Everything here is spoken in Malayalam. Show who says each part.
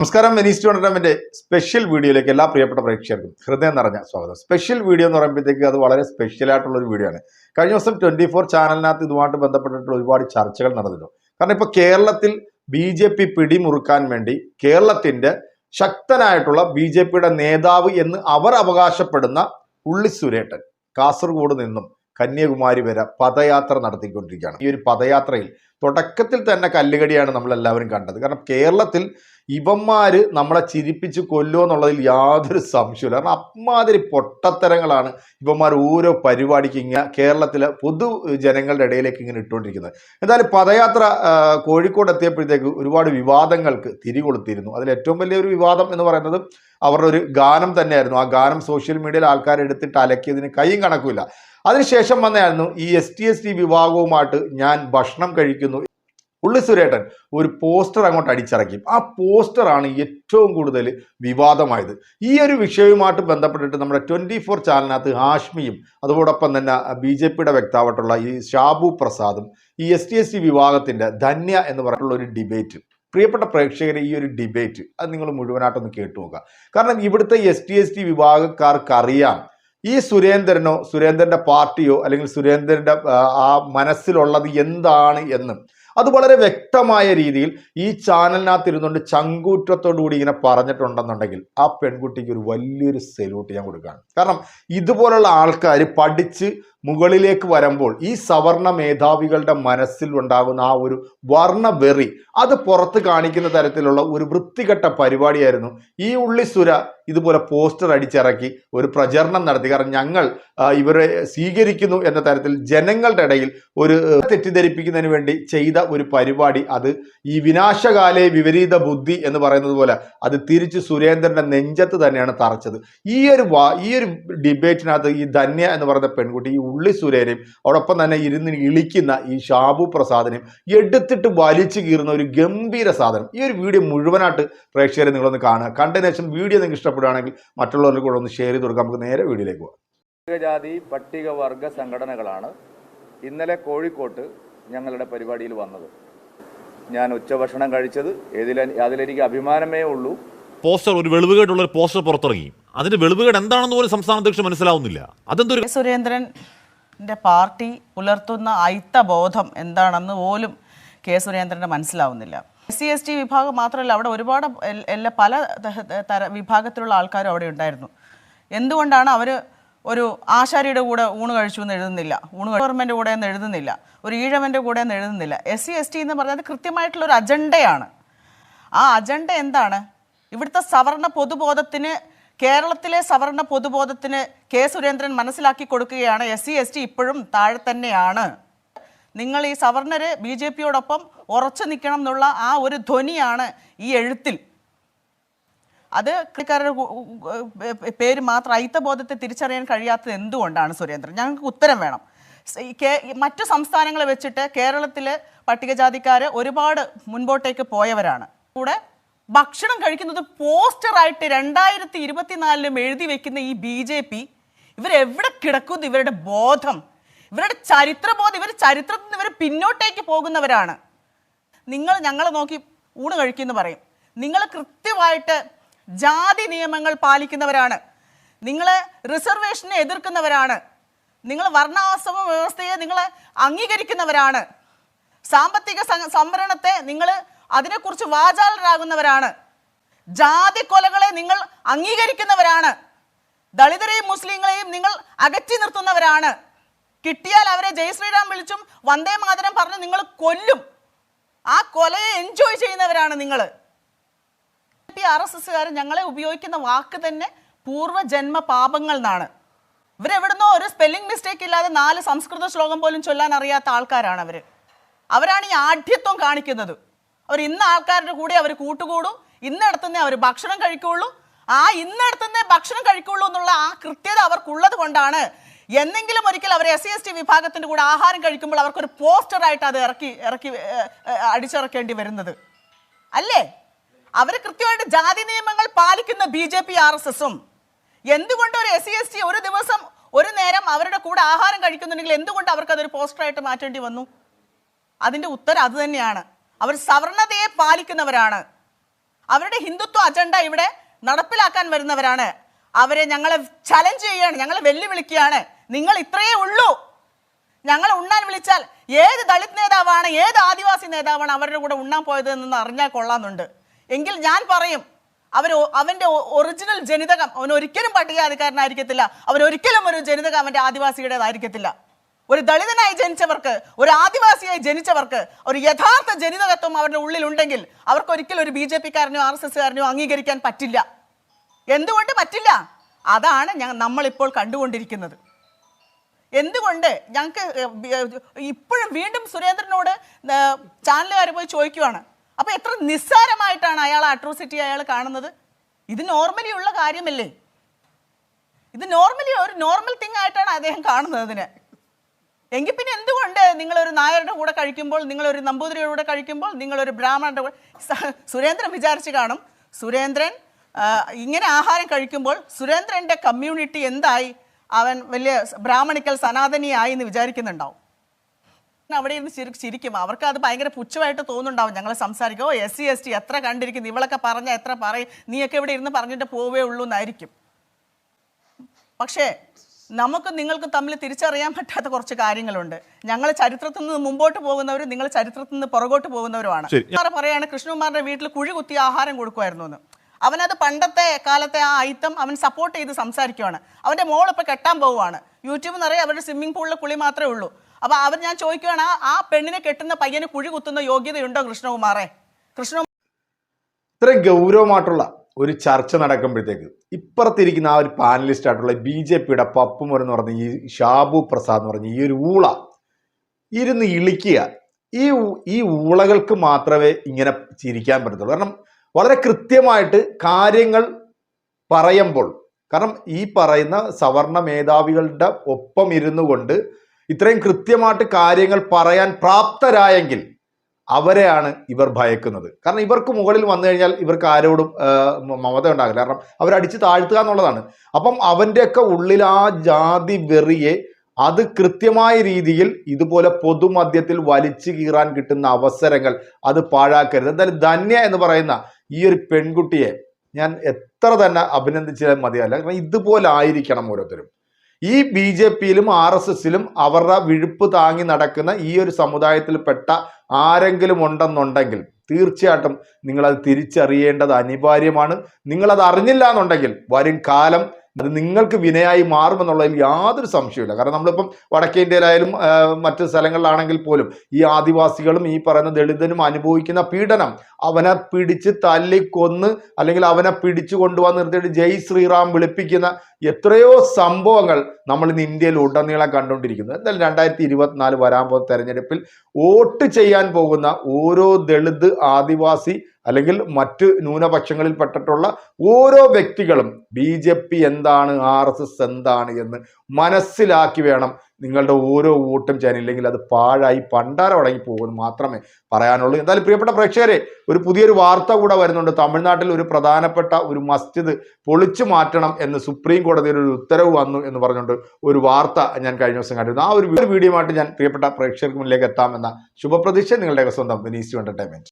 Speaker 1: നമസ്കാരം. വെനീസ് ടൂർണമെന്റ് സ്പെഷ്യൽ വീഡിയോയിലേക്ക് എല്ലാ പ്രിയപ്പെട്ട പ്രേക്ഷകർക്കും ഹൃദയം നിറഞ്ഞ സ്വാഗതം. സ്പെഷ്യൽ വീഡിയോ എന്ന് പറയുമ്പോഴത്തേക്ക് അത് വളരെ സ്പെഷ്യൽ ആയിട്ടുള്ള ഒരു വീഡിയോ ആണ്. കഴിഞ്ഞ ദിവസം ട്വന്റി ഫോർ ചാനലിനകത്ത് ഇതുമായിട്ട് ബന്ധപ്പെട്ടിട്ടുള്ള ഒരുപാട് ചർച്ചകൾ നടന്നിരുന്നു. കാരണം ഇപ്പൊ കേരളത്തിൽ ബി ജെ പി പിടിമുറുക്കാൻ വേണ്ടി കേരളത്തിന്റെ ശക്തനായിട്ടുള്ള ബി ജെ പിയുടെ നേതാവ് എന്ന് അവർ അവകാശപ്പെടുന്ന ഉള്ളി സുരേട്ടൻ കാസർഗോഡ് നിന്നും കന്യാകുമാരി വരെ പദയാത്ര നടത്തിക്കൊണ്ടിരിക്കുകയാണ്. ഈ ഒരു പദയാത്രയിൽ തുടക്കത്തിൽ തന്നെ കല്ലുകടിയാണ് നമ്മൾ എല്ലാവരും കണ്ടത്. കാരണം കേരളത്തിൽ ഇവന്മാര് നമ്മളെ ചിരിപ്പിച്ച് കൊല്ലുമോ എന്നുള്ളതിൽ യാതൊരു സംശയമില്ല കാരണം അമ്മാതിരി പൊട്ടത്തരങ്ങളാണ് ഇവന്മാർ ഓരോ പരിപാടിക്ക് ഇങ്ങനെ കേരളത്തിലെ പൊതു ജനങ്ങളുടെ ഇടയിലേക്ക് ഇങ്ങനെ ഇട്ടുകൊണ്ടിരിക്കുന്നത്. എന്തായാലും പദയാത്ര കോഴിക്കോട് എത്തിയപ്പോഴത്തേക്ക് ഒരുപാട് വിവാദങ്ങൾക്ക് തിരികൊളുത്തിയിരുന്നു അതിൽ ഏറ്റവും വലിയൊരു വിവാദം എന്ന് പറയുന്നത് അവരുടെ ഒരു ഗാനം തന്നെയായിരുന്നു. ആ ഗാനം സോഷ്യൽ മീഡിയയിൽ ആൾക്കാർ എടുത്തിട്ട് അലക്കിയതിന് കൈയും കണക്കുമില്ല. അതിനുശേഷം വന്നതായിരുന്നു ഈ എസ് ടി എസ് ടി വിഭാഗവുമായിട്ട് ഞാൻ ഭക്ഷണം കഴിക്കുന്നു ഉള്ളി സുരേട്ടൻ ഒരു പോസ്റ്റർ അങ്ങോട്ട് അടിച്ചിറക്കി. ആ പോസ്റ്ററാണ് ഏറ്റവും കൂടുതൽ വിവാദമായത്. ഈ ഒരു വിഷയവുമായിട്ട് ബന്ധപ്പെട്ടിട്ട് നമ്മുടെ ട്വന്റി ഫോർ ചാനലിനകത്ത് ഹാഷ്മിയും അതോടൊപ്പം തന്നെ ബി ജെ പിയുടെ വ്യക്താവായിട്ടുള്ള ഈ ഷാബു പ്രസാദും ഈ എസ് ടി എസ് ടി വിഭാഗത്തിന്റെ ധന്യ എന്ന് പറഞ്ഞിട്ടുള്ള ഒരു ഡിബേറ്റ്. പ്രിയപ്പെട്ട പ്രേക്ഷകരെ ഈ ഒരു ഡിബേറ്റ് അത് നിങ്ങൾ മുഴുവനായിട്ടൊന്ന് കേട്ടു നോക്കുക. കാരണം ഇവിടുത്തെ എസ് ടി എസ് ടി വിഭാഗക്കാർക്കറിയാം ഈ സുരേന്ദ്രനോ സുരേന്ദ്രന്റെ പാർട്ടിയോ അല്ലെങ്കിൽ സുരേന്ദ്രന്റെ ആ, ആ മനസ്സിലുള്ളത് എന്താണ് എന്ന്. അത് വളരെ വ്യക്തമായ രീതിയിൽ ഈ ചാനലിനകത്ത് ഇരുന്നുകൊണ്ട് ചങ്കൂറ്റത്തോടുകൂടി ഇങ്ങനെ പറഞ്ഞിട്ടുണ്ടെന്നുണ്ടെങ്കിൽ ആ പെൺകുട്ടിക്ക് ഒരു വലിയൊരു സെല്യൂട്ട് ഞാൻ കൊടുക്കുകയാണ്. കാരണം ഇതുപോലുള്ള ആൾക്കാർ പഠിച്ച് മുകളിലേക്ക് വരുമ്പോൾ ഈ സവർണ മേധാവികളുടെ മനസ്സിൽ ഉണ്ടാകുന്ന ആ ഒരു വർണവെറി അത് പുറത്ത് കാണിക്കുന്ന തരത്തിലുള്ള ഒരു വൃത്തികെട്ട പരിപാടിയായിരുന്നു. ഈ ഉള്ളിസുര ഇതുപോലെ പോസ്റ്റർ അടിച്ചിറക്കി ഒരു പ്രചരണം നടത്തി. കാരണം ഞങ്ങൾ ഇവരെ സ്വീകരിക്കുന്നു എന്ന തരത്തിൽ ജനങ്ങളുടെ ഇടയിൽ ഒരു തെറ്റിദ്ധരിപ്പിക്കുന്നതിന് വേണ്ടി ചെയ്ത ഒരു പരിപാടി. അത് ഈ വിനാശകാലേ വിപരീത ബുദ്ധി എന്ന് പറയുന്നത് പോലെ അത് തിരിച്ച് സുരേന്ദ്രന്റെ നെഞ്ചത്ത് തന്നെയാണ് തറച്ചത്. ഈ ഒരു ഈ ഒരു ഡിബേറ്റിനകത്ത് ഈ ധന്യ എന്ന് പറയുന്ന പെൺകുട്ടി ഈ ഉള്ളി സുരേനെയും അതോടൊപ്പം തന്നെ ഇരുന്ന് ഇളിക്കുന്ന ഈ ഷാബു പ്രസാദിനെയും എടുത്തിട്ട് വലിച്ചു കീറുന്ന ഒരു ഗംഭീര സാധനം. ഈ ഒരു വീഡിയോ മുഴുവനായിട്ട് പ്രേക്ഷകരെ നിങ്ങളൊന്ന് കാണുക. കണ്ടതിന് ശേഷം വീഡിയോ നിങ്ങൾക്ക് ഇഷ്ടപ്പെടുകയാണെങ്കിൽ മറ്റുള്ളവർക്ക് കൂടെ ഒന്ന് ഷെയർ ചെയ്ത് കൊടുക്കാം. നമുക്ക് നേരെ വീഡിയോയിലേക്ക് പോകാം.
Speaker 2: പട്ടികജാതി പട്ടികവർഗ സംഘടനകളാണ് ഇന്നലെ കോഴിക്കോട്ട് ഞങ്ങളുടെ പരിപാടിയിൽ വന്നത്. ഞാൻ ഉച്ചഭക്ഷണം കഴിച്ചത് ഏതിൽ അതിലെനിക്ക് അഭിമാനമേ ഉള്ളൂ.
Speaker 3: പോസ്റ്റർ ഒരു വെളിവുകേടുള്ള ഒരു പോസ്റ്റർ പുറത്തിറങ്ങി. അതിന്റെ വെളിവുകേട് എന്താണെന്ന് പോലും സംസ്ഥാന അധ്യക്ഷൻ മനസ്സിലാവുന്നില്ല. അതെന്തൊരു
Speaker 4: കെ സുരേന്ദ്രന്റെ പാർട്ടി പുലർത്തുന്ന അയിത്തബോധം എന്താണെന്ന് പോലും കെ സുരേന്ദ്രന് മനസ്സിലാവുന്നില്ല. എസ് സി എസ് ടി വിഭാഗം മാത്രമല്ല അവിടെ ഒരുപാട് എല്ലാ പല തര വിഭാഗത്തിലുള്ള ആൾക്കാരും അവിടെ ഉണ്ടായിരുന്നു. എന്തുകൊണ്ടാണ് അവർ ഒരു ആശാരിയുടെ കൂടെ ഊണ് കഴിച്ചു എന്ന് എഴുതുന്നില്ല? ഊണ് ഗവൺമെന്റ് കൂടെ എന്ന് എഴുതുന്നില്ല. ഒരു ഈഴവന്റെ കൂടെ എന്ന് എഴുതുന്നില്ല. എസ് സി എസ് ടി എന്ന് പറഞ്ഞാൽ കൃത്യമായിട്ടുള്ള ഒരു അജണ്ടയാണ്. ആ അജണ്ട എന്താണ്? ഇവിടുത്തെ സവർണ പൊതുബോധത്തിന് കേരളത്തിലെ സവർണ പൊതുബോധത്തിന് കെ സുരേന്ദ്രൻ മനസ്സിലാക്കി കൊടുക്കുകയാണ് എസ് സി എസ് ടി ഇപ്പോഴും താഴെ തന്നെയാണ്. നിങ്ങൾ ഈ സവർണര് ബി ജെ പിയോടൊപ്പം ഉറച്ചു നിൽക്കണം എന്നുള്ള ആ ഒരു ധ്വനിയാണ് ഈ എഴുത്തിൽ. അത് കൃഷിക്കാരുടെ പേര് മാത്രം അയിത്തബോധത്തെ തിരിച്ചറിയാൻ കഴിയാത്തത് എന്തുകൊണ്ടാണ് സുരേന്ദ്രൻ? ഞങ്ങൾക്ക് ഉത്തരം വേണം. മറ്റു സംസ്ഥാനങ്ങളെ വെച്ചിട്ട് കേരളത്തിലെ പട്ടികജാതിക്കാർ ഒരുപാട് മുൻപോട്ടേക്ക് പോയവരാണ്. കൂടെ ഭക്ഷണം കഴിക്കുന്നത് പോസ്റ്ററായിട്ട് രണ്ടായിരത്തി ഇരുപത്തിനാലിലും എഴുതി വെക്കുന്ന ഈ ബി ജെ പി ഇവരെവിടെ കിടക്കുന്നു? ഇവരുടെ ബോധം ഇവരുടെ ചരിത്രബോധം ഇവർ ചരിത്രത്തിൽ നിന്ന് ഇവർ പിന്നോട്ടേക്ക് പോകുന്നവരാണ്. നിങ്ങൾ ഞങ്ങളെ നോക്കി ഊണ് കഴിക്കുന്നു പറയും. നിങ്ങൾ കൃത്യമായിട്ട് ജാതി നിയമങ്ങൾ പാലിക്കുന്നവരാണ്. നിങ്ങൾ റിസർവേഷനെ എതിർക്കുന്നവരാണ്. നിങ്ങൾ വർണാശ്രമ വ്യവസ്ഥയെ നിങ്ങൾ അംഗീകരിക്കുന്നവരാണ്. സാമ്പത്തിക സംവരണത്തെ നിങ്ങൾ അതിനെക്കുറിച്ച് വാചാലരാകുന്നവരാണ്. ജാതി കൊലകളെ നിങ്ങൾ അംഗീകരിക്കുന്നവരാണ്. ദളിതരെയും മുസ്ലിങ്ങളെയും നിങ്ങൾ അകറ്റി നിർത്തുന്നവരാണ്. കിട്ടിയാൽ അവരെ ജയ് ശ്രീറാം വിളിച്ചും വന്ദേ മാതരം പറഞ്ഞ് നിങ്ങൾ കൊല്ലും. ആ കൊലയെ എൻജോയ് ചെയ്യുന്നവരാണ് നിങ്ങൾ. ആർ എസ് എസ്സുകാർ ഞങ്ങളെ ഉപയോഗിക്കുന്ന വാക്ക് തന്നെ പൂർവജന്മ പാപങ്ങൾ എന്നാണ്. ഇവരെവിടുന്നോ ഒരു സ്പെല്ലിംഗ് മിസ്റ്റേക്ക് ഇല്ലാതെ നാല് സംസ്കൃത ശ്ലോകം പോലും ചൊല്ലാൻ അറിയാത്ത ആൾക്കാരാണ് അവർ അവരാണ് ഈ ആഢ്യത്വം കാണിക്കുന്നത്. അവർ ഇന്ന ആൾക്കാരുടെ കൂടെ അവർ കൂട്ടുകൂടും ഇന്നിടത്തുനിന്നേ അവർ ഭക്ഷണം കഴിക്കുള്ളൂ. ആ ഇന്നിടത്തുനിന്നേ ഭക്ഷണം കഴിക്കുള്ളൂ എന്നുള്ള ആ കൃത്യത അവർക്കുള്ളത് കൊണ്ടാണ്. എന്നെങ്കിലും ഒരിക്കൽ അവർ എസ് സി എസ് ടി വിഭാഗത്തിന്റെ കൂടെ ആഹാരം കഴിക്കുമ്പോൾ അവർക്കൊരു പോസ്റ്ററായിട്ട് അത് ഇറക്കി ഇറക്കി അടിച്ചിറക്കേണ്ടി വരുന്നത്. അല്ലേ? അവർ കൃത്യമായിട്ട് ജാതി നിയമങ്ങൾ പാലിക്കുന്ന B J P R S എസും. എന്തുകൊണ്ട് ഒരു എസ് സി എസ് ടി ഒരു ദിവസം ഒരു നേരം അവരുടെ കൂടെ ആഹാരം കഴിക്കുന്നുണ്ടെങ്കിൽ എന്തുകൊണ്ട് അവർക്ക് അതൊരു പോസ്റ്ററായിട്ട് മാറ്റേണ്ടി വന്നു? അതിന്റെ ഉത്തരം അത് തന്നെയാണ്. അവർ സവർണതയെ പാലിക്കുന്നവരാണ്. അവരുടെ ഹിന്ദുത്വ അജണ്ട ഇവിടെ നടപ്പിലാക്കാൻ വരുന്നവരാണ്. അവരെ ഞങ്ങളെ ചലഞ്ച് ചെയ്യാണ് ഞങ്ങളെ വെല്ലുവിളിക്കുകയാണ്. നിങ്ങൾ ഇത്രയേ ഉള്ളൂ. ഞങ്ങൾ ഉണ്ണാൻ വിളിച്ചാൽ ഏത് ദളിത് നേതാവാണ് ഏത് ആദിവാസി നേതാവാണ് അവരുടെ കൂടെ ഉണ്ണാൻ പോയത് എന്ന് അറിഞ്ഞാൽ കൊള്ളാമെന്നുണ്ട്. എങ്കിൽ ഞാൻ പറയും അവർ അവന്റെ ഒറിജിനൽ ജനിതകം അവൻ ഒരിക്കലും പട്ടികജാതിക്കാരനായിരിക്കത്തില്ല. അവൻ ഒരിക്കലും ഒരു ജനിതകം അവന്റെ ആദിവാസിയുടേതായിരിക്കത്തില്ല. ഒരു ദളിതനായി ജനിച്ചവർക്ക് ഒരു ആദിവാസിയായി ജനിച്ചവർക്ക് ഒരു യഥാർത്ഥ ജനിതകത്വം അവരുടെ ഉള്ളിലുണ്ടെങ്കിൽ അവർക്ക് ഒരിക്കലും ഒരു ബി ജെ പിക്കാരനോ ആർ എസ് എസ്കാരനോ അംഗീകരിക്കാൻ പറ്റില്ല. എന്തുകൊണ്ട് പറ്റില്ല? അതാണ് ഞങ്ങൾ നമ്മളിപ്പോൾ കണ്ടുകൊണ്ടിരിക്കുന്നത്. എന്തുകൊണ്ട് ഞങ്ങൾക്ക് ഇപ്പോഴും വീണ്ടും സുരേന്ദ്രനോട് ചാനലുകാർ പോയി ചോദിക്കുവാണ്. അപ്പോൾ എത്ര നിസ്സാരമായിട്ടാണ് അയാൾ അട്രോസിറ്റി അയാൾ കാണുന്നത്? ഇത് നോർമലി ഉള്ള കാര്യമല്ലേ? ഇത് നോർമലി ഒരു നോർമൽ തിങ് ആയിട്ടാണ് അദ്ദേഹം കാണുന്നത് ഇതിനെ എങ്കിൽ പിന്നെ എന്തുകൊണ്ട് നിങ്ങളൊരു നായരുടെ കൂടെ കഴിക്കുമ്പോൾ നിങ്ങളൊരു നമ്പൂതിരിയുടെ കൂടെ കഴിക്കുമ്പോൾ നിങ്ങളൊരു ബ്രാഹ്മണന്റെ കൂടെ? സുരേന്ദ്രൻ വിചാരിച്ച് കാണും. സുരേന്ദ്രൻ ഇങ്ങനെ ആഹാരം കഴിക്കുമ്പോൾ സുരേന്ദ്രന്റെ കമ്മ്യൂണിറ്റി എന്തായി? അവൻ വലിയ ബ്രാഹ്മണിക്കൽ സനാതനിയായി എന്ന് വിചാരിക്കുന്നുണ്ടാവും. അവിടെ ഇരുന്ന് ചിരി ചിരിക്കും. അവർക്ക് അത് ഭയങ്കര പുച്ഛമായിട്ട് തോന്നുന്നുണ്ടാവും. ഞങ്ങൾ സംസാരിക്കും ഓ എസ് സി എസ് ടി എത്ര കണ്ടിരിക്കുന്നു? ഇവളൊക്കെ പറഞ്ഞാൽ എത്ര പറയും? നീയൊക്കെ ഇവിടെ ഇരുന്ന് പറഞ്ഞിട്ട് പോവേ ഉള്ളൂ എന്നായിരിക്കും പക്ഷേ നമുക്ക് നിങ്ങൾക്ക് തമ്മിൽ തിരിച്ചറിയാൻ പറ്റാത്ത കുറച്ച് കാര്യങ്ങളുണ്ട്. ഞങ്ങൾ ചരിത്രത്തിൽ നിന്ന് മുമ്പോട്ട് പോകുന്നവരും നിങ്ങൾ ചരിത്രത്തിൽ നിന്ന് പുറകോട്ട് പോകുന്നവരുമാണ്. പറയാണ് കൃഷ്ണകുമാറിന്റെ വീട്ടിൽ കുഴി കുത്തി ആഹാരം കൊടുക്കുമായിരുന്നു എന്ന് അവനത് പണ്ടത്തെ കാലത്തെ ആ ഐറ്റം അവൻ സപ്പോർട്ട് ചെയ്ത് സംസാരിക്കുവാണ്. അവന്റെ മോൾ ഇപ്പൊ കെട്ടാൻ പോവുകയാണ് യൂട്യൂബ് നിറയെ അവരുടെ സ്വിമ്മിംഗ് പൂളിലെ കുളി മാത്രമേ ഉള്ളൂ. അപ്പൊ അവർ ഞാൻ ചോദിക്കുകയാണ് ആ- ആ പെണ്ണിനെ കെട്ടുന്ന പയ്യന് കുഴി കുത്തുന്ന യോഗ്യതയുണ്ടോ കൃഷ്ണകുമാറെ? കൃഷ്ണ
Speaker 1: ഇത്ര ഗൗരവമായിട്ടുള്ള ഒരു ചർച്ച നടക്കുമ്പോഴത്തേക്ക് ഇപ്പുറത്തിരിക്കുന്ന ആ ഒരു പാനലിസ്റ്റ് ആയിട്ടുള്ള ബി ജെ പിയുടെ പപ്പുമൊരു എന്ന് പറഞ്ഞ ഈ ഷാബു പ്രസാദ് എന്ന് പറഞ്ഞ ഈ ഒരു ഊള ഇരുന്ന് ഇളിക്കുക. ഈ ഈ ഊളകൾക്ക് മാത്രമേ ഇങ്ങനെ ചിരിക്കാൻ പറ്റത്തുള്ളൂ. കാരണം വളരെ കൃത്യമായിട്ട് കാര്യങ്ങൾ പറയുമ്പോൾ കാരണം ഈ പറയുന്ന സവർണ മേധാവികളുടെ ഒപ്പം ഇരുന്നു കൊണ്ട് ഇത്രയും കൃത്യമായിട്ട് കാര്യങ്ങൾ പറയാൻ പ്രാപ്തരായെങ്കിൽ അവരെയാണ് ഇവർ ഭയക്കുന്നത്. കാരണം ഇവർക്ക് മുകളിൽ വന്നു കഴിഞ്ഞാൽ ഇവർക്ക് ആരോടും മമത ഉണ്ടാകില്ല. കാരണം അവരടിച്ച് താഴ്ത്തുക എന്നുള്ളതാണ്. അപ്പം അവന്റെയൊക്കെ ഉള്ളിൽ ആ ജാതി വെറിയെ അത് കൃത്യമായ രീതിയിൽ ഇതുപോലെ പൊതുമധ്യത്തിൽ വലിച്ചു കീറാൻ കിട്ടുന്ന അവസരങ്ങൾ അത് പാഴാക്കരുത്. എന്തായാലും ധന്യ എന്ന് പറയുന്ന ഈ ഒരു പെൺകുട്ടിയെ ഞാൻ എത്ര തന്നെ അഭിനന്ദിച്ചാലും മതിയല്ല കാരണം ഇതുപോലെ ആയിരിക്കണം ഓരോരുത്തരും. ഈ ബി ജെ പിയിലും ആർ എസ് എസിലും അവരുടെ വിഴുപ്പ് താങ്ങി നടക്കുന്ന ഈ ഒരു സമുദായത്തിൽപ്പെട്ട ആരെങ്കിലും ഉണ്ടെന്നുണ്ടെങ്കിൽ തീർച്ചയായിട്ടും നിങ്ങളത് തിരിച്ചറിയേണ്ടത് അനിവാര്യമാണ്. നിങ്ങളത് അറിഞ്ഞില്ല എന്നുണ്ടെങ്കിൽ വരും കാലം അത് നിങ്ങൾക്ക് വിനയായി മാറുമെന്നുള്ളതിൽ യാതൊരു സംശയമില്ല കാരണം നമ്മളിപ്പം വടക്കേ ഇന്ത്യയിലായാലും മറ്റു സ്ഥലങ്ങളിലാണെങ്കിൽ പോലും ഈ ആദിവാസികളും ഈ പറയുന്ന ദളിതനും അനുഭവിക്കുന്ന പീഡനം അവനെ പിടിച്ച് തല്ലിക്കൊന്ന് അല്ലെങ്കിൽ അവനെ പിടിച്ചു കൊണ്ടുവന്ന് നിർത്തിയിട്ട് ജയ് ശ്രീറാം വിളിപ്പിക്കുന്ന എത്രയോ സംഭവങ്ങൾ നമ്മൾ ഇന്ന് ഇന്ത്യയിൽ ഉടനീളം കണ്ടുകൊണ്ടിരിക്കുന്നത് എന്തായാലും രണ്ടായിരത്തി ഇരുപത്തിനാല് വരാൻ പോകുന്ന തെരഞ്ഞെടുപ്പിൽ വോട്ട് ചെയ്യാൻ പോകുന്ന ഓരോ ദളിത് ആദിവാസി അല്ലെങ്കിൽ മറ്റ് ന്യൂനപക്ഷങ്ങളിൽ പെട്ടിട്ടുള്ള ഓരോ വ്യക്തികളും ബി ജെ പി എന്താണ് ആർ എസ് എസ് എന്താണ് എന്ന് മനസ്സിലാക്കി വേണം നിങ്ങളുടെ ഓരോ വോട്ടും ചെയ്യാൻ ഇല്ലെങ്കിൽ അത് പാഴായി പണ്ടാരം അടങ്ങി പോകുമെന്ന് മാത്രമേ പറയാനുള്ളൂ. എന്തായാലും പ്രിയപ്പെട്ട പ്രേക്ഷകരെ ഒരു പുതിയൊരു വാർത്ത കൂടെ വരുന്നുണ്ട്. തമിഴ്നാട്ടിൽ ഒരു പ്രധാനപ്പെട്ട ഒരു മസ്ജിദ് പൊളിച്ചു മാറ്റണം എന്ന് സുപ്രീം കോടതിയിൽ ഒരു ഉത്തരവ് വന്നു എന്ന് പറഞ്ഞുകൊണ്ട് ഒരു വാർത്ത ഞാൻ കഴിഞ്ഞ ദിവസം കണ്ടിരുന്നു. ആ ഒരു വീഡിയോ ആയിട്ട് ഞാൻ പ്രിയപ്പെട്ട പ്രേക്ഷകർക്ക് മുന്നിലേക്ക് എത്താമെന്ന ശുഭപ്രതീക്ഷ. നിങ്ങളുടെ സ്വന്തം വിനീസ് എന്റർടൈൻമെന്റ്